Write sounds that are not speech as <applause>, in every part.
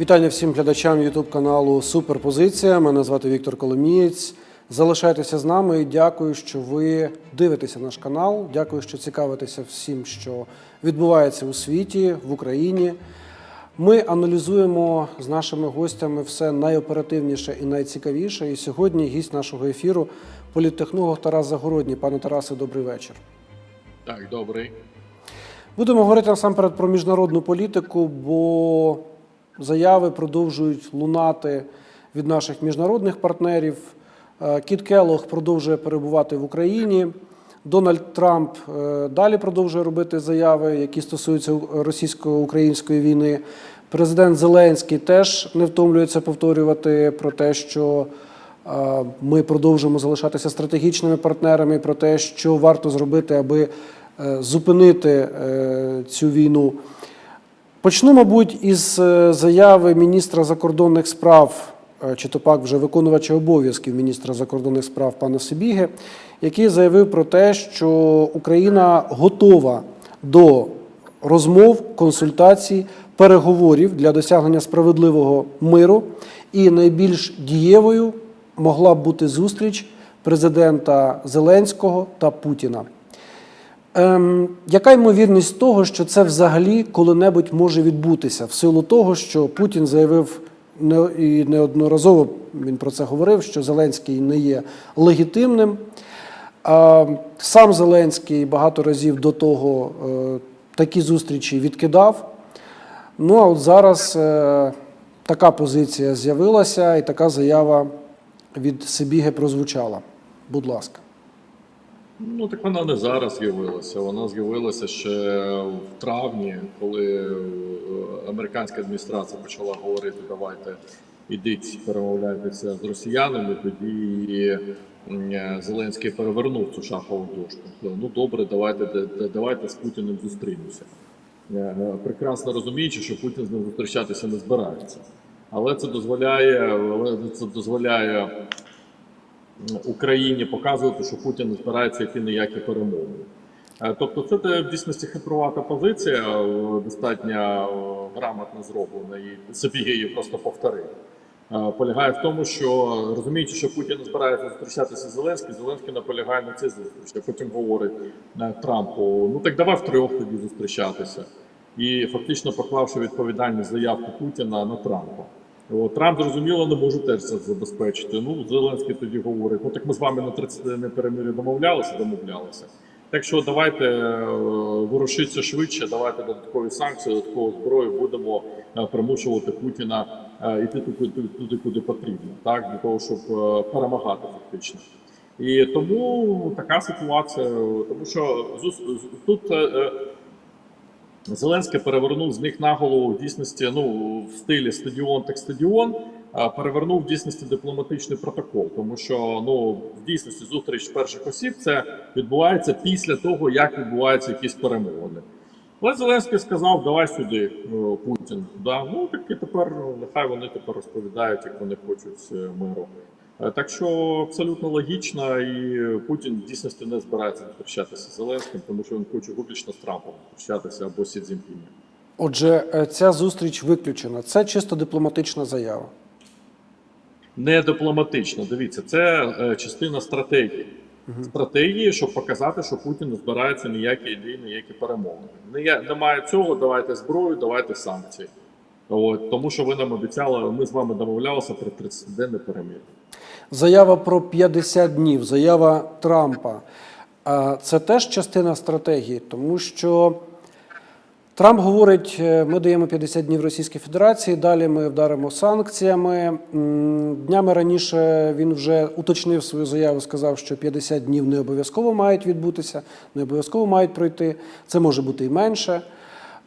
Вітання всім глядачам YouTube каналу Суперпозиція. Мене звати Віктор Коломієць. Залишайтеся з нами і дякую, що ви дивитеся наш канал. Дякую, що цікавитеся всім, що відбувається у світі, в Україні. Ми аналізуємо з нашими гостями все найоперативніше і найцікавіше. І сьогодні гість нашого ефіру політтехнолог Тарас Загородній. Пане Тарасе, добрий вечір. Так, добрий. Будемо говорити насамперед про міжнародну політику, бо заяви продовжують лунати від наших міжнародних партнерів. Е, Кіт Келлог продовжує перебувати в Україні. Дональд Трамп е, далі продовжує робити заяви, які стосуються російсько-української війни. Президент Зеленський теж не втомлюється повторювати про те, що е, ми продовжуємо залишатися стратегічними партнерами, про те, що варто зробити, аби зупинити цю війну. Почну, мабуть, із е, заяви міністра закордонних справ, е, чи то пак вже виконувача обов'язків міністра закордонних справ пана Сибіги, який заявив про те, що Україна готова до розмов, консультацій, переговорів для досягнення справедливого миру, і найбільш дієвою могла б бути зустріч президента Зеленського та Путіна. Ем, яка ймовірність того, що це взагалі коли-небудь може відбутися, в силу того, що Путін заявив не- і неодноразово він про це говорив, що Зеленський не є легітимним. А сам Зеленський багато разів до того е, такі зустрічі відкидав. Ну а от зараз е, така позиція з'явилася, і така заява від Сибіги прозвучала. Будь ласка. Ну так вона не зараз з'явилася. Вона з'явилася ще в травні, коли е, американська адміністрація почала говорити: давайте ідіть, перемовляйтеся з росіянами. Тоді е, Зеленський перевернув цю шахову дошку. Ну добре, давайте давайте з Путіним зустрінемося. Е, Прекрасно розуміючи, що Путін з ним зустрічатися не збирається. Але це дозволяє, це дозволяє Україні показувати, що Путін не збирається йти ніякі перемоги. Е, Тобто, це в дійсності хитрувата позиція, е, достатньо е, грамотно зроблена, і собі її просто повторив. Полягає в тому, що розуміючи, що Путін збирається зустрічатися з Зеленським, Зеленський наполягає на цій зустрічі. Потім говорить Трампу: ну так давай втрьох тоді зустрічатися. І фактично поклавши відповідальність заявку Путіна на Трампа. От, Трамп, зрозуміло, не може теж це забезпечити. Ну, Зеленський тоді говорить: ну так ми з вами на 30 не перемир'я домовлялися, домовлялися. Так що давайте е, ворушитися швидше, давайте додаткові санкції, додаткову зброю будемо е, примушувати Путіна е, йти туди, туди, куди потрібно, так для того, щоб е, перемагати фактично. І тому така ситуація, тому що тут е, е, Зеленський перевернув з них на голову в дійсності, ну в стилі стадіон так стадіон. Перевернув в дійсності дипломатичний протокол, тому що ну в дійсності зустріч перших осіб це відбувається після того, як відбуваються якісь перемовини. Але Зеленський сказав: давай сюди, Путін. Да? Ну так і тепер нехай вони тепер розповідають, як вони хочуть е, миру. Е, Так що абсолютно логічно, і Путін в дійсності не збирається зустрічатися з Зеленським, тому що він хоче виключно з Трампом зустрічатися або Сі Цзіньпінем. Отже, е, ця зустріч виключена. Це чисто дипломатична заява. Не дипломатично. Дивіться, це е, частина стратегії. Стратегії, щоб показати, що Путін не збирається ніякі ідеї, ніякі перемовини. Немає цього, давайте зброю, давайте санкції. От, тому що ви нам обіцяли, ми з вами домовлялися про 30-денне перемир'я. Заява про 50 днів, заява Трампа. Це теж частина стратегії, тому що Трамп говорить: е, ми даємо 50 днів Російській Федерації, далі ми вдаримо санкціями. Днями раніше він вже уточнив свою заяву, сказав, що 50 днів не обов'язково мають відбутися, не обов'язково мають пройти. Це може бути і менше.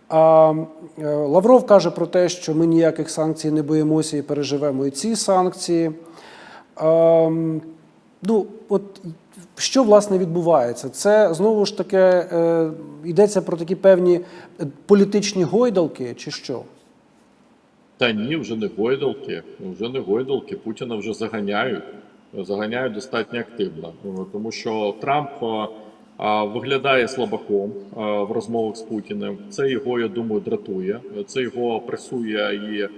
А е, Лавров каже про те, що ми ніяких санкцій не боїмося і переживемо і ці санкції. Ем, ну, от що власне відбувається? Це знову ж таки е, йдеться про такі певні е, політичні гойдалки, чи що? Та ні, вже не гойдалки, вже не гойдалки. Путіна вже заганяють, заганяють достатньо активно. Тому що Трамп а, а, виглядає слабаком в розмовах з Путіним. Це його, я думаю, дратує. Це його пресує і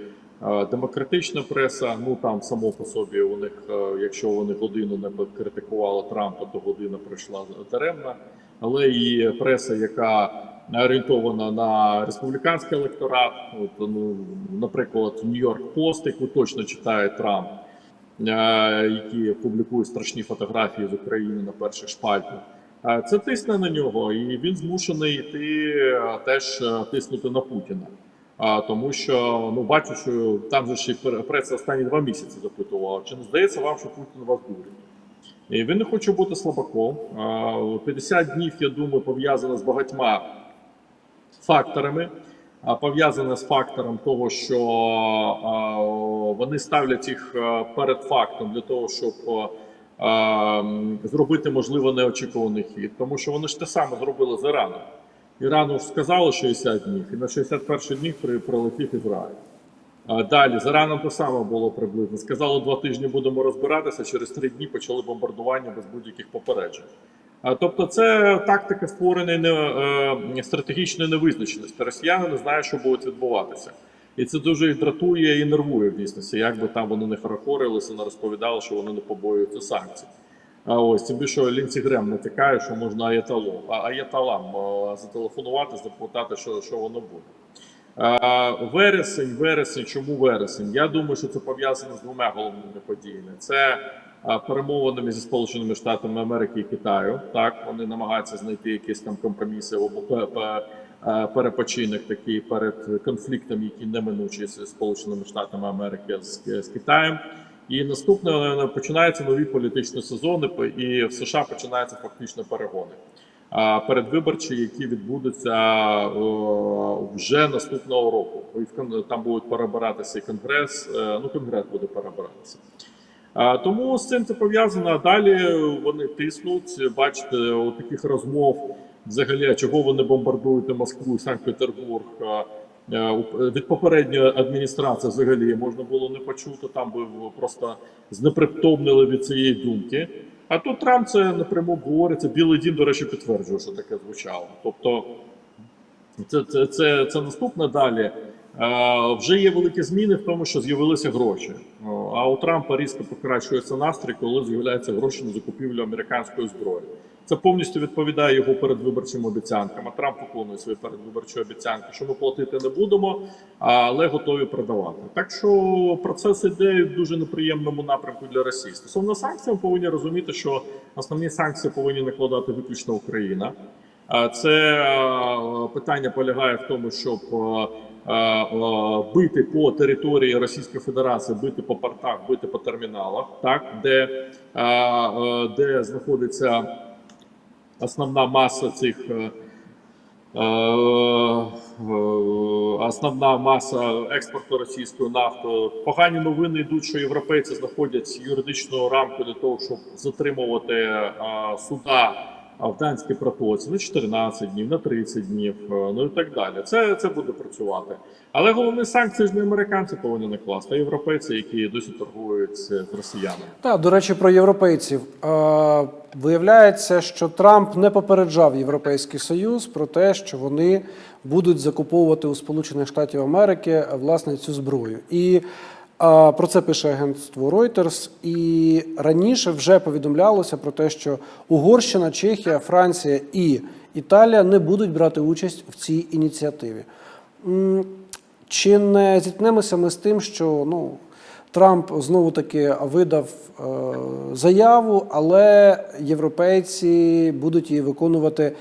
Демократична преса, ну там само по собі у них, якщо вони годину не критикували Трампа, то година пройшла даремна. Але і преса, яка орієнтована на республіканський електорат, от, ну, наприклад, Нью-Йорк Пост, яку точно читає Трамп, які публікують страшні фотографії з України на перших шпальтах. Е, Це тисне на нього, і він змушений йти е, теж е, тиснути на Путіна. А, тому що ну бачу, що там же ще пр- преса останні два місяці запитувала, чи не здається вам, що Путін вас дурить? І він не хоче бути слабаком. А, 50 днів, я думаю, пов'язано з багатьма факторами. А пов'язане з фактором того, що вони ставлять їх перед фактом для того, щоб зробити можливо неочікуваний хід, тому що вони ж те саме зробили з Іраном. Ірану ж сказали 60 днів, і на 61 днів при- прилетів Ізраїль. Далі з Іраном те саме було приблизно. Сказали, два тижні будемо розбиратися. Через три дні почали бомбардування без будь-яких попереджень. Тобто, це тактика створеної не, е, стратегічної невизначеності. Росіяни не знають, що буде відбуватися. І це дуже їх дратує і нервує в. Як би там вони не хорохорилися, не розповідали, що вони не побоюються санкцій. А ось тим більше Лінці Грем натякає, що можна аєталом, аєталам зателефонувати, запитати, що, що воно буде. А, Вересень, вересень, чому вересень? Я думаю, що це пов'язано з двома головними подіями. Це перемовинами зі Сполученими Штатами Америки і Китаю. Так вони намагаються знайти якісь там компроміси або перепочинок такий перед конфліктом, який неминучий з Сполученими Штатами Америки з, з Китаєм. І наступне е, починаються нові політичні сезони, і в США починаються фактично перегони передвиборчі, які відбудуться вже наступного року. Там будуть перебиратися і конгрес. е, Ну, конгрес буде перебиратися. Тому з цим це пов'язано. Далі вони тиснуть. Бачите, у таких розмов взагалі, а чого вони бомбардують Москву і Санкт-Петербург. а, е, у- Від попередньої адміністрації взагалі можна було не почути, там би просто знепритомнили від цієї думки. А тут Трамп це напряму говориться. Білий дім, до речі, підтверджує, що таке звучало. Тобто, це, це, це, це наступне далі. Е, вже є великі зміни в тому, що з'явилися гроші. А у Трампа різко покращується настрій, коли з'являються гроші на закупівлю американської зброї. Це повністю відповідає його передвиборчим обіцянкам. А Трамп виконує свої передвиборчі обіцянки, що ми платити не будемо, але готові продавати. Так що процес іде в дуже неприємному напрямку для Росії. Стосовно санкцій, ми повинні розуміти, що основні санкції повинні накладати виключно Україна. Це питання полягає в тому, щоб бити по території Російської Федерації, бити по портах, бити по терміналах, так де, де знаходиться основна маса цих. е, е, е, Основна маса експорту російської нафти. Погані новини йдуть, що європейці знаходять юридичну рамку для того, щоб затримувати суда в Данській протоці на 14 днів, на 30 днів, е, ну і так далі. Це, це буде працювати. Але головні санкції ж не американці повинні накласти, а європейці, які досі торгують з росіянами. Так, до речі, про європейців. Е, Виявляється, що Трамп не попереджав Європейський Союз про те, що вони будуть закуповувати у Сполучених Штатів Америки власне цю зброю. І про це пише агентство Reuters. І раніше вже повідомлялося про те, що Угорщина, Чехія, Франція і Італія не будуть брати участь в цій ініціативі. Чи не зіткнемося ми з тим, що ну, Трамп знову таки видав е, заяву, але європейці будуть її виконувати,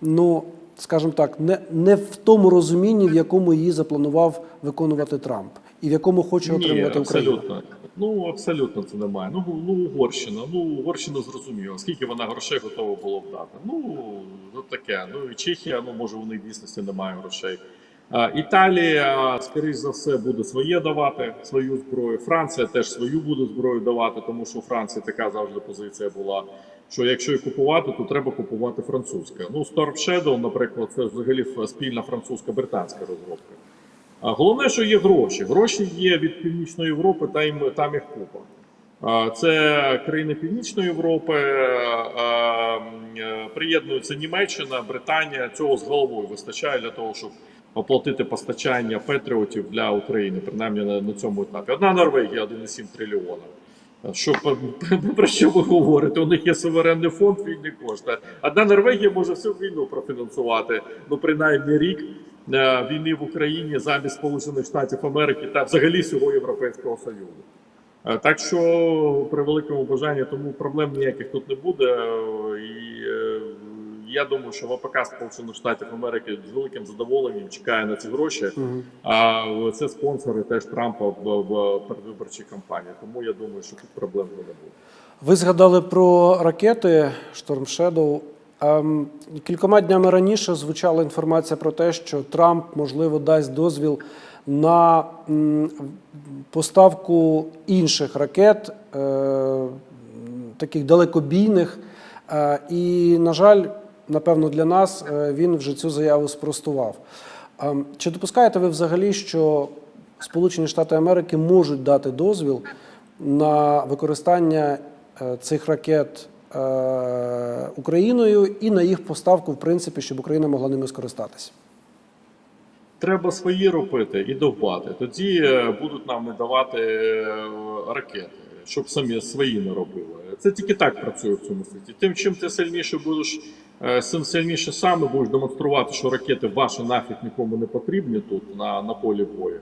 ну скажімо так, не, не в тому розумінні, в якому її запланував виконувати Трамп, і в якому хоче отримувати Україна. абсолютно. Ну абсолютно це немає. Ну ну Угорщина. Ну Угорщина зрозуміло, скільки вона грошей готова було б дати. Ну ну, таке. Ну і Чехія, ну може них в дійсності немає грошей. А, Італія, скоріш за все, буде своє давати свою зброю. Франція теж свою буде зброю давати, тому що у Франції така завжди позиція була. Що якщо і купувати, то треба купувати французьке. Ну, Storm Shadow, наприклад, це взагалі спільна французька-британська розробка. Головне, що є гроші. Гроші є від Північної Європи, та їм там їх купа. Це країни Північної Європи, а, е, приєднуються Німеччина, Британія. Цього з головою вистачає для того, щоб оплатити постачання патріотів для України, принаймні на, цьому етапі. Одна Норвегія 1,7 трильйона. Що <laughs> про, що ви говорите? У них є суверенний фонд вільні кошти. Одна Норвегія може всю війну профінансувати, ну принаймні рік е, війни в Україні замість Сполучених Штатів Америки та взагалі всього Європейського Союзу. Е, Так що при великому бажанні тому проблем ніяких тут не буде. Е, І е, я думаю, що ВПК Сполучених Штатів Америки з великим задоволенням чекає на ці гроші. А це спонсори теж Трампа в, в передвиборчій кампанії. Тому я думаю, що тут проблем не буде. Ви згадали про ракети Storm Shadow. Ем, Кількома днями раніше звучала інформація про те, що Трамп можливо дасть дозвіл на поставку інших ракет, е, таких далекобійних. Е, І, на жаль, напевно, для нас е, він вже цю заяву спростував. Ем, Чи допускаєте ви взагалі, що Сполучені Штати Америки можуть дати дозвіл на використання цих ракет Україною і на їх поставку, в принципі, щоб Україна могла ними скористатися? Треба свої робити і довбати. Тоді е, будуть нам не давати е, ракети, щоб самі свої не робили. Це тільки так працює в цьому світі. Тим, чим ти сильніше будеш, е, сим сильніше саме будеш демонструвати, що ракети ваші нафіг нікому не потрібні тут на, на полі бою.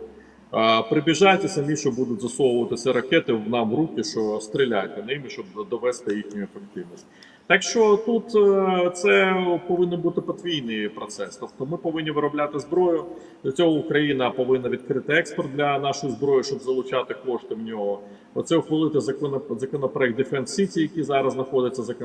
Прибіжайте самі, що будуть засовуватися ракети нам в руки, що стріляйте ними, щоб довести їхню ефективність. Так що тут е, це повинен бути подвійний процес. Тобто ми повинні виробляти зброю. Для цього Україна повинна відкрити експорт для нашої зброї, щоб залучати кошти в нього. Оце ухвалити законопро- законопроект Defense City, який зараз знаходиться е,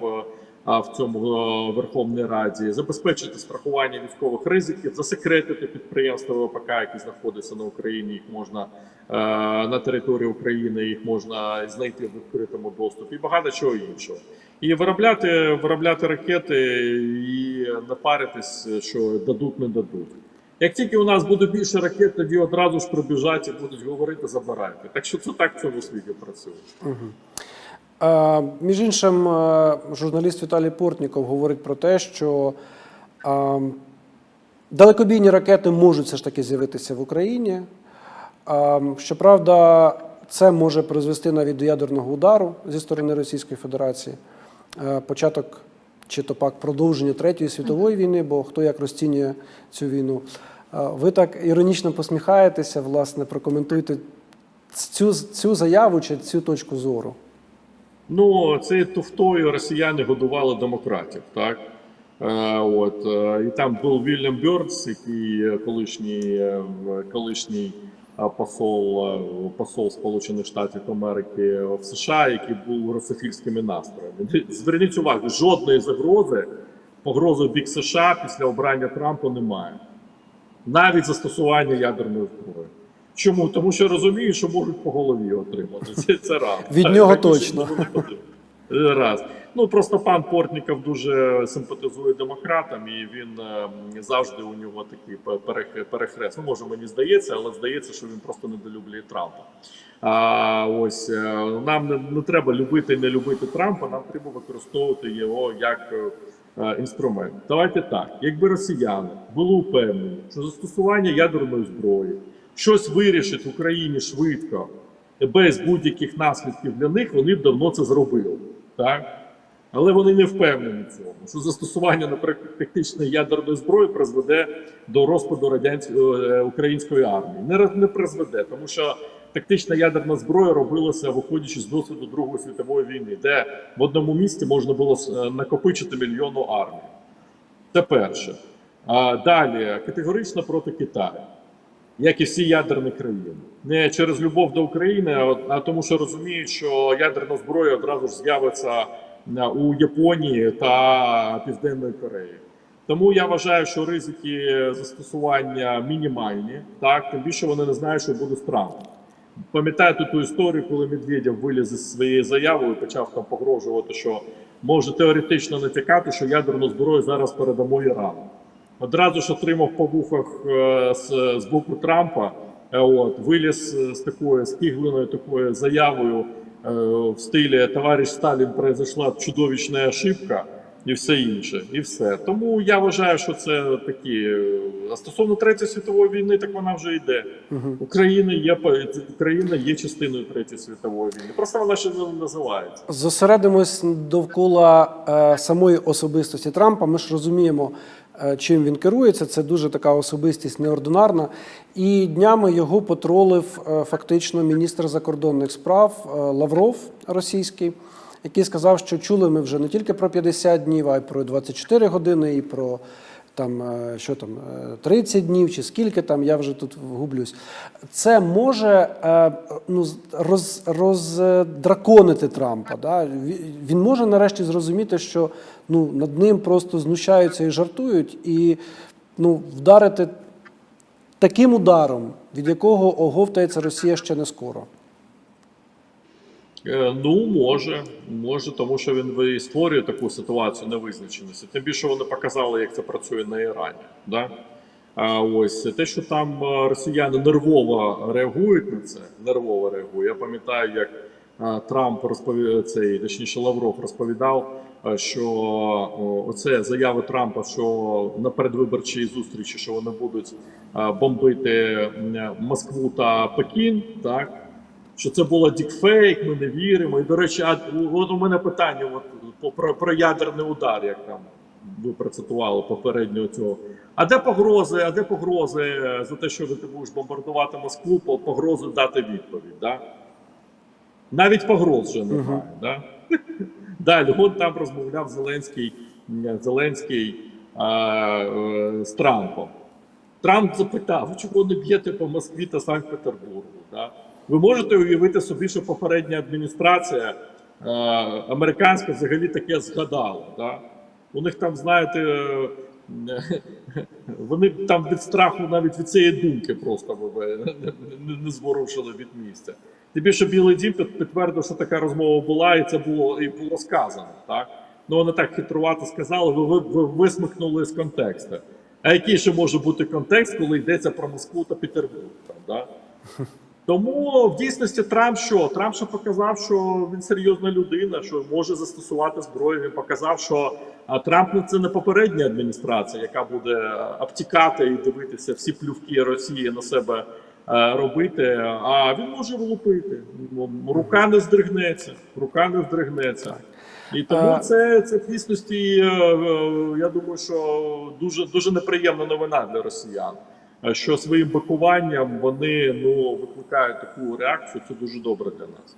в. В цьому е, Верховній Раді забезпечити страхування військових ризиків, засекретити підприємства ВПК, які знаходяться на Україні. Їх можна е, на території України, їх можна знайти в відкритому доступі і багато чого іншого. І виробляти, виробляти ракети і не паритись, що дадуть, не дадуть. Як тільки у нас буде більше ракет, тоді одразу ж прибіжать і будуть говорити, забирайте. Так що це так в цьому світі працює. Е, Між іншим, е, журналіст Віталій Портніков говорить про те, що е, далекобійні ракети можуть все ж таки з'явитися в Україні. Щоправда, це може призвести навіть до ядерного удару зі сторони Російської Федерації. Початок чи то пак продовження Третьої світової війни, бо хто як розцінює цю війну. Ви так іронічно посміхаєтеся, власне, прокоментуйте цю, цю заяву чи цю точку зору. Ну, цією туфтою росіяни годували демократів, так? Е, от, е, і там був Вільям Бьордс, який е, колишній, е, колишній е, посол, посол Сполучених Штатів Америки в США, який був русофільськими настроями. Зверніть увагу, жодної загрози, погрози в бік США після обрання Трампа немає. Навіть застосування ядерної зброї. Чому? Тому що розуміють, що можуть по голові отримати. Це, це раз. Від нього так, точно. Раз. Ну просто пан Портніков дуже симпатизує демократам, і він е, завжди у нього такий пе- перехрест. Ну, може, мені здається, але здається, що він просто недолюблює Трампа. А ось е, нам не, не треба любити і не любити Трампа, нам треба використовувати його як е, інструмент. Давайте так, якби росіяни були упевнені, що застосування ядерної зброї щось вирішить в Україні швидко, без будь-яких наслідків для них, вони б давно це зробили. Так? Але вони не впевнені в цьому, що застосування, наприклад, тактичної ядерної зброї призведе до розпаду радянської е, української армії. Не, не призведе, тому що тактична ядерна зброя робилася, виходячи з досвіду Другої світової війни, де в одному місці можна було е, накопичити мільйонну армію. Це перше. А далі категорично проти Китаю, як і всі ядерні країни. Не через любов до України, а, тому, що розуміють, що ядерна зброя одразу ж з'явиться е, у Японії та Південної Кореї. Тому я вважаю, що ризики застосування мінімальні, так тим більше вони не знають, що буде Трампом. Пам'ятаєте ту історію, коли Медведєв виліз із своєю заявою і почав там погрожувати, що може теоретично натякати, що ядерну зброю зараз передамо Ірану. Одразу ж отримав по вухах е, з, з боку Трампа. е, От виліз е, з такою стигленою такою заявою в стилі товариш Сталін произошла чудовічна ошибка. І все інше, і все. Тому я вважаю, що це такі. е, А стосовно Третьої світової війни, так вона вже йде. Україна є Україна є частиною Третьої світової війни. Просто вона ще не називається. Зосередимось довкола е, самої особистості Трампа. Ми ж розуміємо, е, чим він керується. Це дуже така особистість неординарна. І днями його потролив е, фактично міністр закордонних справ Лавров російський, який сказав, що чули ми вже не тільки про 50 днів, а й про 24 години, і про там е, що там е, 30 днів чи скільки там, я вже тут гублюсь. Це може е, ну, роз, роздраконити Трампа. Да? Він може нарешті зрозуміти, що ну, над ним просто знущаються і жартують, і ну, вдарити таким ударом, від якого оговтається Росія ще не скоро. Е, Ну, може, може, тому що він створює таку ситуацію невизначеності. Тим більше вони показали, як це працює на Ірані. Да? А ось те, що там е, росіяни нервово реагують на це, нервово реагують. Я пам'ятаю, як е, Трамп розповідав цей, точніше Лавров розповідав, що оце заяви Трампа, що на передвиборчій зустрічі, що вони будуть бомбити Москву та Пекін, так що це було дікфейк, ми не віримо. І до речі, а от у мене питання от, про, про ядерний удар, як там ви процитували попереднього цього. А де погрози? А де погрози е, за те, що ти будеш бомбардувати Москву, по погрози дати відповідь? Да? Навіть погроз вже немає. Да? <laughs> Далі, от там розмовляв Зеленський, Зеленський а, е, з Трампом. Трамп запитав, чого не б'єте по Москві та Санкт-Петербургу? Да? Ви можете уявити собі, що попередня адміністрація е, американська взагалі таке згадала. Да? У них там, знаєте, е, <laughs> вони там від страху навіть від цієї думки просто не, не, зворушили від місця. Тим більше Білий Дім підтвердив, що така розмова була, і це було і було сказано. Так? Ну вони так хитрувато сказали, ви, ви висмикнули з контексту. А який ще може бути контекст, коли йдеться про Москву та Петербург? Там, да? Тому в дійсності Трамп що? Трамп ще показав, що він серйозна людина, що може застосувати зброю. Він показав, що Трамп ну, це не попередня адміністрація, яка буде обтікати і дивитися всі плювки Росії на себе робити. А він може влупити. Рука не здригнеться. Рука не здригнеться. І тому це, це в дійсності, е, е, я думаю, що дуже дуже неприємна новина для росіян. Е, Що своїм бакуванням вони ну викликають таку реакцію. Це дуже добре для нас.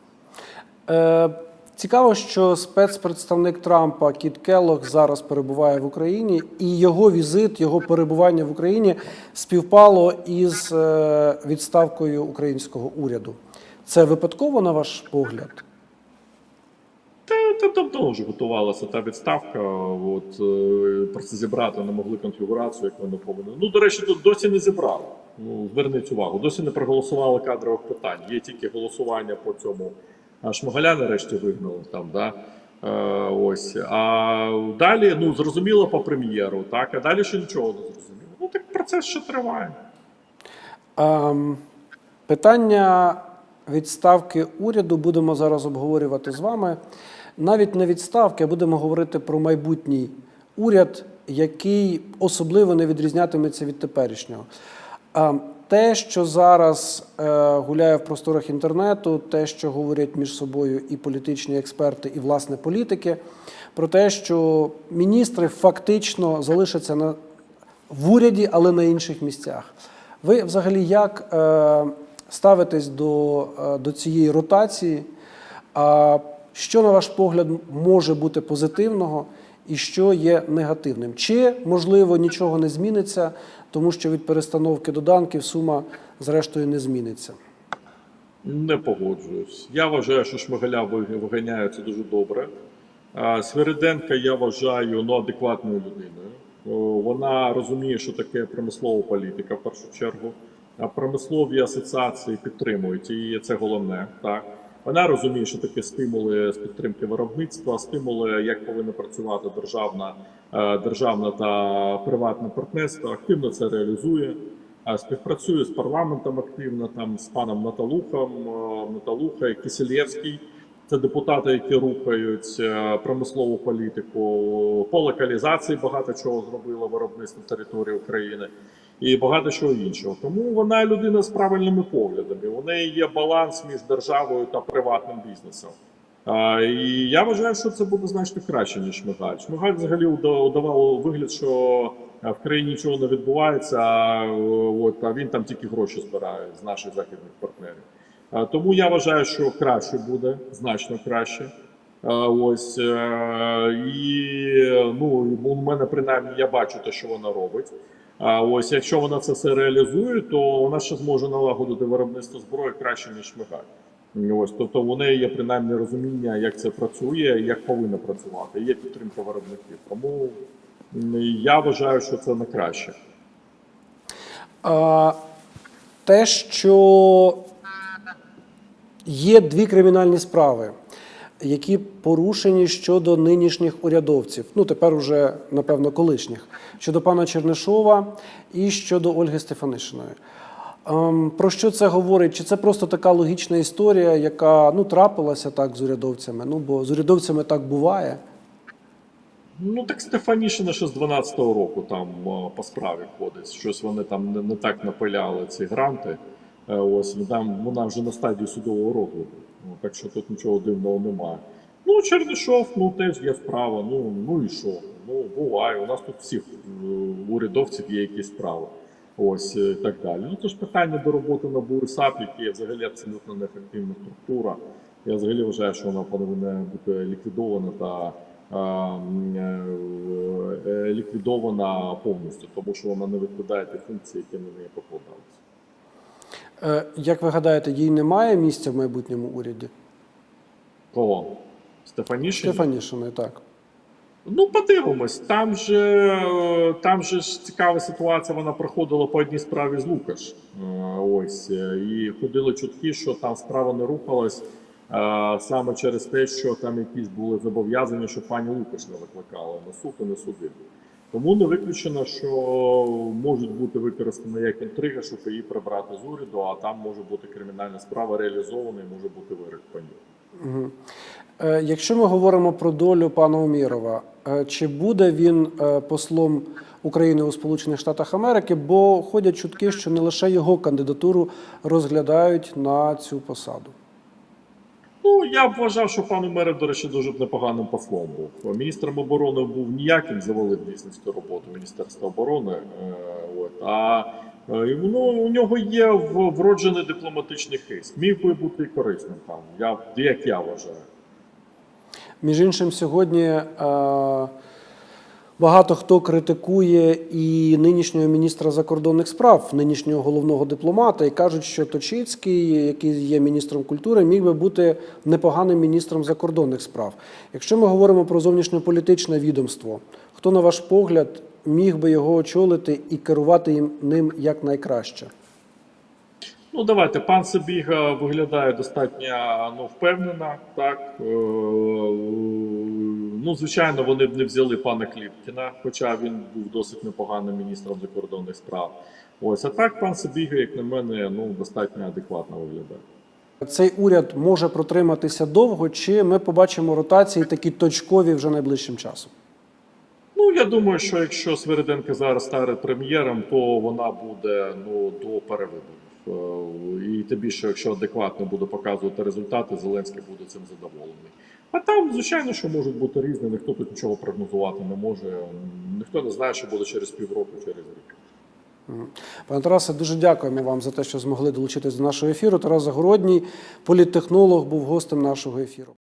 Е, цікаво, що спецпредставник Трампа Кіт Келлог зараз перебуває в Україні, і його візит, його перебування в Україні співпало із е, відставкою українського уряду. Це випадково, на ваш погляд? Та, давно вже готувалася та відставка. От е, просто зібрати не могли конфігурацію, як вони повинні. Ну до речі, тут досі не зібрали. Ну зверніть увагу, досі не проголосували кадрових питань. Є тільки голосування по цьому. А Шмигаля нарешті вигнали там, да. Е, ось. А далі, ну зрозуміло по прем'єру, так, а далі ще нічого не зрозуміло. Ну так процес ще триває. Ем, питання відставки уряду будемо зараз обговорювати з вами. Навіть не відставки, а будемо говорити про майбутній уряд, який особливо не відрізнятиметься від теперішнього. Те, що зараз е, гуляє в просторах інтернету, те, що говорять між собою і політичні експерти, і власне політики, про те, що міністри фактично залишаться на в уряді, але на інших місцях. Ви взагалі як е, ставитесь до, е, до цієї ротації? Що, на ваш погляд, може бути позитивного і що є негативним? Чи, можливо, нічого не зміниться, тому що від перестановки доданків сума, зрештою, не зміниться? Не погоджуюсь. Я вважаю, що Шмигаля виганяється дуже добре. Свириденка я вважаю ну, адекватною людиною. Вона розуміє, що таке промислова політика в першу чергу. А промислові асоціації підтримують її, це головне. Так. Вона розуміє, що таке стимули з підтримки виробництва, стимули, як повинна працювати державна, е, державна та приватне партнерство. Активно це реалізує. Співпрацює з парламентом активно, там з паном Наталухом, е, Наталуха, Кисельєвський Це депутати, які рухають е, промислову політику, по локалізації багато чого зробила виробництво території України і багато чого іншого. Тому вона людина з правильними поглядами. У неї є баланс між державою та приватним бізнесом. А, і я вважаю, що це буде значно краще, ніж Шмигаль. Шмигаль взагалі уда- удавав вигляд, що е, в країні нічого не відбувається, а, от, а він там тільки гроші збирає з наших західних партнерів. А, Тому я вважаю, що краще буде, значно краще. А, Ось е, і ну у мене принаймні я бачу те, що вона робить. А ось якщо вона це все реалізує, то вона ще зможе налагодити виробництво зброї краще ніж Шмигаль. Ось тобто у неї є принаймні розуміння, як це працює, як повинно працювати. Є підтримка виробників. Тому я вважаю, що це на краще. А, те, що є дві кримінальні справи, які порушені щодо нинішніх урядовців, ну тепер уже, напевно, колишніх, щодо пана Чернишова і щодо Ольги Стефанишиної. Ем, Про що це говорить? Чи це просто така логічна історія, яка ну трапилася так з урядовцями? Ну бо з урядовцями так буває. Ну так Стефанішина ще з 12-го року там е, по справі ходить. Щось вони там не, не так напиляли ці гранти. Е, Ось там вона вже на стадії судового розгляду. Ну, так що тут нічого дивного немає. Ну, Чернишов, ну теж є справа. Ну, ну і що? Ну, буває. У нас тут всіх е, урядовців є якісь справи. Ось е, і так далі. Ну це ж питання до роботи на БУ і САП, які є взагалі абсолютно неефективна структура. Я взагалі вважаю, що вона повинна бути ліквідована та е, е, е, ліквідована повністю, тому що вона не відповідає ті функції, які на неї покладалися. Е, Як ви гадаєте, їй немає місця в майбутньому уряді? Кого? Стефанішин? Стефанішиної, так. Ну, подивимось. Там же, е, там же ж цікава ситуація, вона проходила по одній справі з Лукаш. Е, Ось. І ходили чутки, що там справа не рухалась саме через те, що там якісь були зобов'язання, що пані Лукаш не викликала на суд і не судили. Тому не виключено, що можуть бути використані як інтрига, щоб її прибрати з уряду, а там може бути кримінальна справа реалізована і може бути вирок по ній. Угу. Якщо ми говоримо про долю пана Умірова, е, чи буде він е, послом України у Сполучених Штатах Америки? Бо ходять чутки, що не лише його кандидатуру розглядають на цю посаду. Ну, я вважав, що пан Умеров, до речі, дуже непоганим послом був. Міністром оборони був ніяким, завалив дійсно роботу Міністерства оборони. Е, от, а е, ну, у нього є вроджений дипломатичний хист. Міг би бути корисним там, я, як я вважаю. Між іншим, сьогодні е, багато хто критикує і нинішнього міністра закордонних справ, нинішнього головного дипломата, і кажуть, що Точицький, який є міністром культури, міг би бути непоганим міністром закордонних справ. Якщо ми говоримо про зовнішньополітичне відомство, хто, на ваш погляд, міг би його очолити і керувати їм ним якнайкраще? Ну, давайте, пан Сабіга виглядає достатньо ну, впевнено. Так. Ну, звичайно, вони б не взяли пана Кліпкіна, хоча він був досить непоганим міністром закордонних справ. Ось, а так пан Сабіга, як на мене, ну, достатньо адекватно виглядає. Цей уряд може протриматися довго, чи ми побачимо ротації такі точкові вже найближчим часом? Ну, я думаю, що якщо Свириденко зараз стане прем'єром, то вона буде ну, до перевиборів. Е, І тим більше, якщо адекватно буде показувати результати, Зеленський буде цим задоволений. А там, звичайно, що можуть бути різні, ніхто тут нічого прогнозувати не може. Ніхто не знає, що буде через півроку, через рік. Пане Тарасе, дуже дякуємо вам за те, що змогли долучитись до нашого ефіру. Тарас Загородній, політтехнолог, був гостем нашого ефіру.